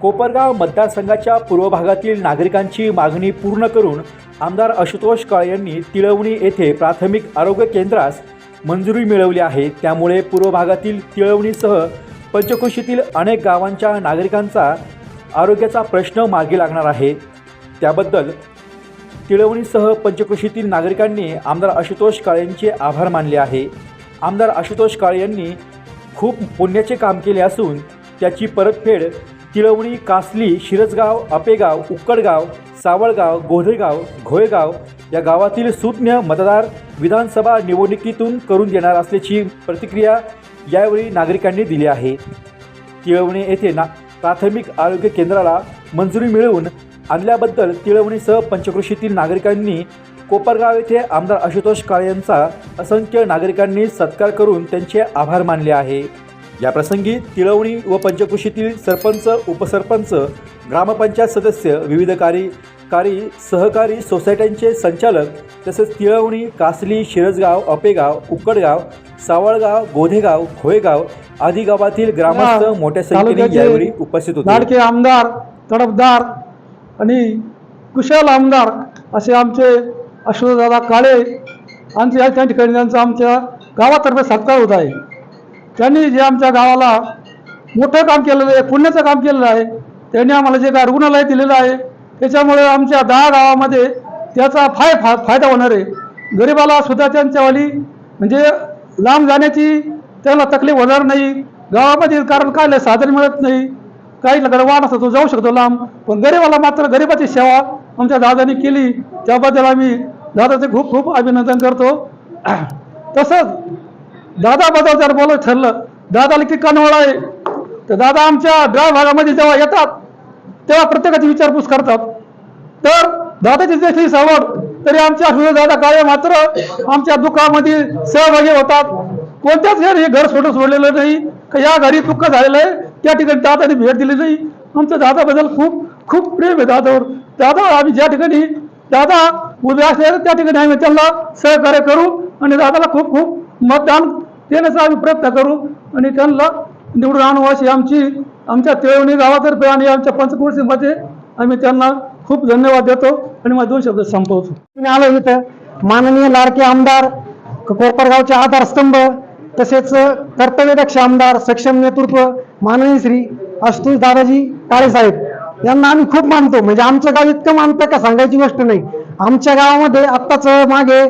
कोपरगाव मतदारसंघाच्या पूर्व भागातील नागरिकांची मागणी पूर्ण करून आमदार आशुतोष काळे यांनी तिळवणी येथे प्राथमिक आरोग्य केंद्रास मंजुरी मिळवली आहे. त्यामुळे पूर्व भागातील तिळवणीसह पंचकोशीतील अनेक गावांच्या नागरिकांचा आरोग्याचा प्रश्न मार्गी लागणार आहे. त्याबद्दल तिळवणीसह पंचकोशीतील नागरिकांनी आमदार आशुतोष काळे यांचे आभार मानले आहे. आमदार आशुतोष काळे यांनी खूप पुण्याचे काम केले असून त्याची परतफेड तिळवणी कासली शिरसगाव अपेगाव उक्कडगाव सावळगाव गोधेगाव घोळेगाव या गावातील सुज्ञ मतदार विधानसभा निवडणुकीतून करून देणार असल्याची प्रतिक्रिया यावेळी नागरिकांनी दिली आहे. तिळवणे येथे ना प्राथमिक आरोग्य केंद्राला मंजुरी मिळवून आणल्याबद्दल तिळवणीसह पंचकृषीतील नागरिकांनी कोपरगाव येथे आमदार आशुतोष काळे यांचा असंख्य नागरिकांनी सत्कार करून त्यांचे आभार मानले आहे. याप्रसंगी तिळवणी व पंचक्रोशीतील सरपंच उपसरपंच ग्रामपंचायत सदस्य विविध कारी कारी सहकारी सोसायट्यांचे संचालक तसेच तिळवणी कासली शिरसगाव अपेगाव उक्कडगाव सावळगाव गोधेगाव खोयगाव आदी गावातील ग्रामस्थ या मोठ्या संख्येने यावेळी उपस्थित होते. लाडके आमदार तडफदार आणि कुशल आमदार असे आमचे अश्वदादा काळे आमचे या त्या ठिकाणी त्यांचा आमच्या गावातर्फे सत्कार होत आहे. त्यांनी जे आमच्या गावाला मोठं काम केलेलं आहे पुण्याचं काम केलेलं आहे त्यांनी आम्हाला जे काय रुग्णालय दिलेलं आहे त्याच्यामुळे आमच्या दहा गावामध्ये त्याचा फाय फा फायदा होणार आहे. गरिबाला सुद्धा त्यांच्यावाली म्हणजे लांब जाण्याची त्याला तकलीफ होणार नाही. गावामध्ये कारण काय साधन मिळत नाही. काही लगड वाढ असतो तो जाऊ शकतो लांब. पण गरिबाला मात्र गरिबाची सेवा आमच्या दादानी केली. त्याबद्दल आम्ही दादाचे खूप खूप अभिनंदन करतो. तसंच दादाबद्दल जर बोलत ठरलं. दादाला की कनवळ आहे. तर दादा आमच्या ग्राम भागामध्ये जेव्हा येतात तेव्हा प्रत्येकाची विचारपूस करतात. तर दादाची देखील सवड तरी आमच्या दादा काय मात्र आमच्या दुःखामध्ये सहभागी होतात. कोणत्याच घरी हे घर सोडून सोडलेलं नाही. का या घरी दुःख झालेलं आहे त्या ठिकाणी दादाने भेट दिली नाही. आमच्या दादाबद्दल खूप खूप प्रेम आहे दादावर. दादा आम्ही ज्या ठिकाणी दादा उभे असले त्या ठिकाणी आम्ही त्यांना सहकार्य करू आणि दादाला खूप खूप मतदान देण्याचा आम्ही प्रयत्न करू आणि त्यांना निवडून आणू अशी आमची आमच्या तिळवणी गावातर्फे आणि आमच्या पंचक्रोशीमध्ये आम्ही त्यांना खूप धन्यवाद देतो आणि मग दोन शब्द संपवतो. मी आलो इथं. माननीय लाडके आमदार कोपरगावचे आधारस्तंभ तसेच कर्तव्यदक्ष आमदार सक्षम नेतृत्व माननीय श्री आशुतोष दादाजी काळे साहेब. यांना आम्ही खूप मानतो. म्हणजे आमचं गाव इतकं मानतं का सांगायची गोष्ट नाही. आमच्या गावामध्ये आत्ताच मागे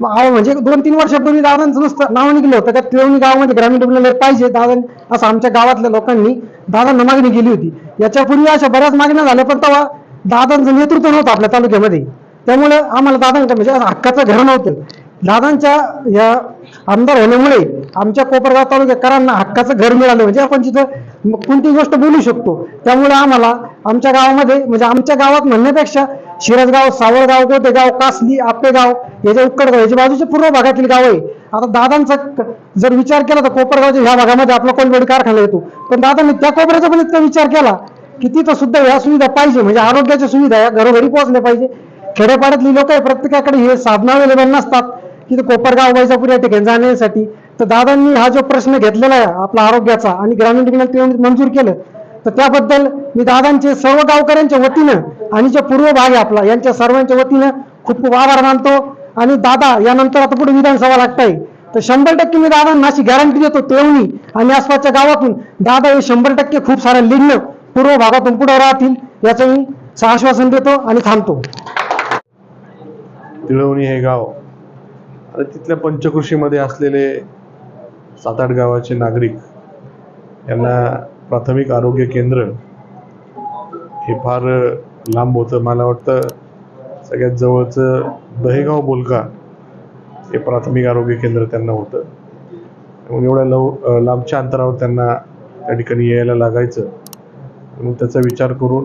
म्हणजे दोन तीन वर्षापूर्वी दादांचं नुसतं नाव निघलं होतं. का तिळवणी गावामध्ये ग्रामीण रुग्णालय पाहिजे दादा असं आमच्या गावातल्या लोकांनी दादांना मागणी केली होती. याच्यापूर्वी अशा बऱ्याच मागण्या झाल्या पण तेव्हा दादांचं नेतृत्व नव्हतं आपल्या तालुक्यामध्ये. त्यामुळे आम्हाला दादांचं म्हणजे हक्काचं घर नव्हतं. दादांच्या या आमदार होण्यामुळे आमच्या कोपरगाव तालुक्याकरांना हक्काचं घर मिळालं. म्हणजे आपण तिथं मग कोणती गोष्ट बोलू शकतो. त्यामुळे आम्हाला आमच्या गावामध्ये म्हणजे आमच्या गावात म्हणण्यापेक्षा शिरसगाव सावळगाव गोटेगाव कासली आपेगाव याच्या उक्कडगाव याच्या बाजूच्या पूर्व भागातील गाव आहे. आता दादांचा जर विचार केला तर कोपरगावच्या ह्या भागामध्ये आपला कोलबेडी कारखाना येतो. पण दादांनी त्या कोपऱ्याचा पण इतका विचार केला की तिथं सुद्धा ह्या सुविधा पाहिजे म्हणजे आरोग्याच्या सुविधा या घरोघरी पोहोचल्या पाहिजे. खेड्यापाड्यातली लोक आहे प्रत्येकाकडे हे साधनं अवेलेबल नसतात. की ते कोपरगाव वैजापूर या ठिकाणी जाण्यासाठी तर दादांनी हा जो प्रश्न घेतलेला आहे आपला आरोग्याचा आणि ग्रामीण रुग्णालय ते मंजूर केलं तर त्याबद्दल मी दादांचे सर्व गावकऱ्यांच्या वतीनं आणि जो पूर्व भाग आहे आपला यांच्या सर्वांच्या वतीनं खूप खूप आभार मानतो. आणि दादा यानंतर आता पुढे विधानसभा लागताय तर शंभर टक्के मी दादांना अशी गॅरंटी देतो तेवणी आणि आसपासच्या गावातून दादा हे शंभर टक्के खूप साऱ्या लिग्न पूर्व भागातून पुढे राहतील याचं मी आश्वासन देतो आणि थांबतो. तिळवणी हे गाव आणि तिथल्या पंचकृषीमध्ये असलेले सात आठ गावाचे नागरिक यांना प्राथमिक आरोग्य केंद्र हे फार लांब होतं. मला वाटतं सगळ्यात जवळचं दहेगाव बोलका हे प्राथमिक आरोग्य केंद्र त्यांना होतं. म्हणून एवढ्या लव लांबच्या अंतरावर त्यांना त्या ठिकाणी यायला लागायचं. म्हणून त्याचा विचार करून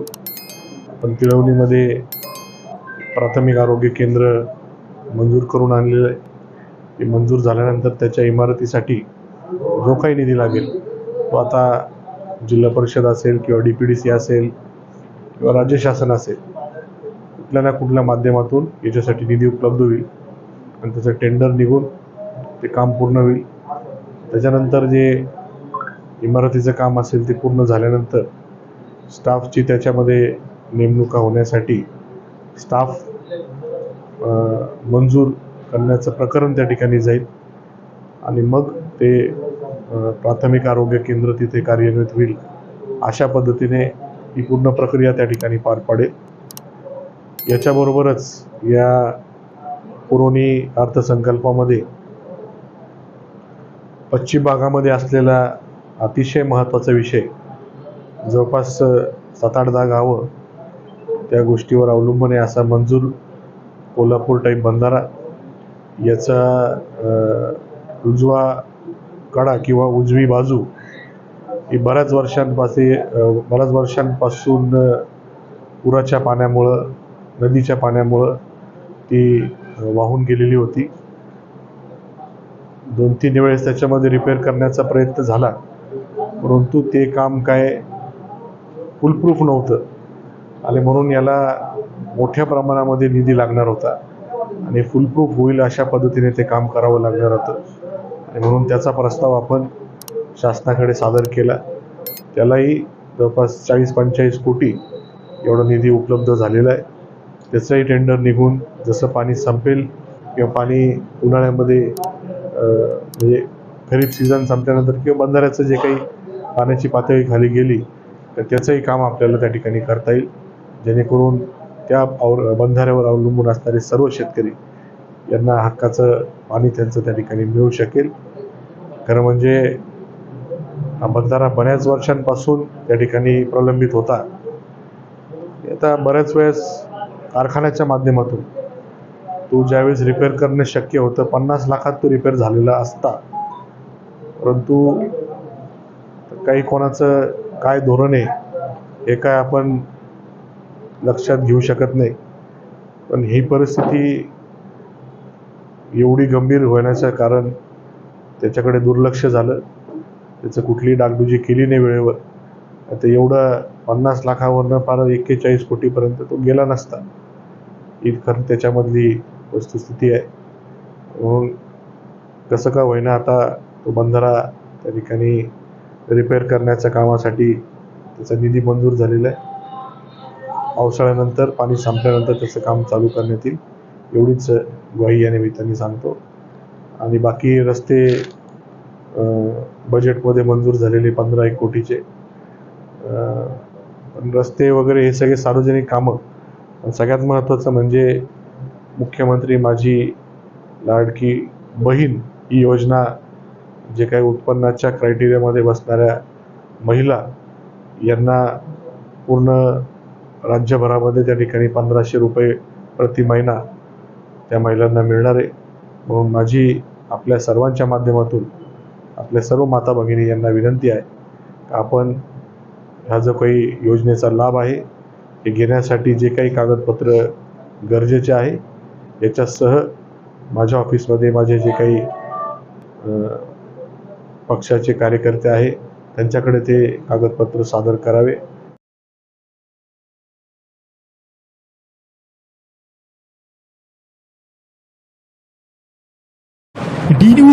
आपण तिळवणीमध्ये प्राथमिक आरोग्य केंद्र मंजूर करून आणलेलं आहे. ते मंजूर झाल्यानंतर त्याच्या इमारतीसाठी जो काही निधी लागेल तो आता जिल्हा परिषद असेल किंवा डी पी डी सी असेल किंवा राज्य शासन असेल कुठल्या ना कुठल्या माध्यमातून याच्यासाठी निधी उपलब्ध होईल आणि त्याचं टेंडर निघून ते काम पूर्ण होईल. त्याच्यानंतर जे इमारतीचं काम असेल ते पूर्ण झाल्यानंतर स्टाफची त्याच्यामध्ये नेमणुका होण्यासाठी स्टाफ मंजूर करण्याचं प्रकरण त्या ठिकाणी जाईल. आणि मग ते प्राथमिक आरोग्य केंद्र तिथे कार्यान्वित होईल अशा पद्धतीने ही पूर्ण प्रक्रिया त्या ठिकाणी पार पाडेल. याच्याबरोबरच या पुरवणी अर्थसंकल्पामध्ये पश्चिम भागामध्ये असलेला अतिशय महत्त्वाचा विषय जवळपास सात आठ दहा गावं त्या गोष्टीवर अवलंबून आहे असा मंजूर कोल्हापूर टाईप बंधारा याचा उजवा कडा किंवा उजवी बाजू ही बऱ्याच वर्षांपासे बऱ्याच वर्षांपासून पुराच्या पाण्यामुळं नदीच्या पाण्यामुळं ती वाहून गेलेली होती. दोन तीन वेळेस त्याच्यामध्ये रिपेअर करण्याचा प्रयत्न झाला. परंतु ते काम काय फुलप्रूफ नव्हतं. आणि म्हणून याला मोठ्या प्रमाणामध्ये निधी लागणार होता. आणि फुलप्रूफ होईल अशा पद्धतीने ते काम करावं लागणार होतं. म्हणून त्याचा प्रस्ताव आपण शासनाकडे सादर केला. त्यालाही जवळपास चाळीस पंचेचाळीस कोटी एवढा निधी उपलब्ध झालेला आहे. त्याचंही टेंडर निघून जसं पाणी संपेल किंवा पाणी उन्हाळ्यामध्ये म्हणजे खरीप सीझन संपल्यानंतर किंवा बंधाऱ्याचं जे काही पाण्याची पातळी खाली गेली तर त्याचंही काम आपल्याला त्या ठिकाणी करता येईल. जेणेकरून त्या अव बंधाऱ्यावर अवलंबून असणारे सर्व शेतकरी यांना हक्काचं पाणी त्यांचं त्या ठिकाणी मिळू शकेल. खरं म्हणजे हा बंधारा बऱ्याच वर्षांपासून त्या ठिकाणी प्रलंबित होता. आता बऱ्याच वेळेस कारखान्याच्या माध्यमातून तो ज्यावेळेस रिपेअर करणं शक्य होतं पन्नास लाखात तो रिपेअर झालेला असता. परंतु काही कोणाचं काय धोरण आहे हे काय आपण लक्षात घेऊ शकत नाही. पण ही परिस्थिती एवढी गंभीर होण्याचं कारण त्याच्याकडे दुर्लक्ष झालं. त्याचं कुठलीही डागडुजी केली नाही वेळेवर. आता एवढं पन्नास लाखावरनं फार एक्केचाळीस कोटीपर्यंत तो गेला नसता. ही खरं त्याच्यामधली वस्तुस्थिती आहे. म्हणून कसं का होईना आता तो बंधारा त्या ठिकाणी रिपेअर करण्याच्या कामासाठी त्याचा निधी मंजूर झालेला आहे. पावसाळ्यानंतर पाणी संपल्यानंतर त्याचं काम चालू करण्यात येईल. एवढीच ग्वाही या निमित्ताने सांगतो. आणि बाकी रस्ते बजेटमध्ये मंजूर झालेले पंधरा एक कोटीचे. पण रस्ते वगैरे हे सगळे सार्वजनिक कामं. सगळ्यात महत्त्वाचं म्हणजे मुख्यमंत्री माझी लाडकी बहीण ही योजना जे काही उत्पन्नाच्या क्रायटेरियामध्ये बसणाऱ्या महिला यांना पूर्ण राज्यभरामध्ये त्या ठिकाणी पंधराशे रुपये प्रति महिना त्या महिलांना मिळणार आहे म्हणून माझी आपल्या सर्वांच्या माध्यमातून आपल्या सर्व माता भगिनी यांना विनंती आहे का आपण ह्या जो काही योजनेचा लाभ आहे हे घेण्यासाठी जे काही कागदपत्र गरजेचे आहे याच्यासह माझ्या ऑफिसमध्ये माझे जे काही पक्षाचे कार्यकर्ते आहे त्यांच्याकडे ते कागदपत्र सादर करावे.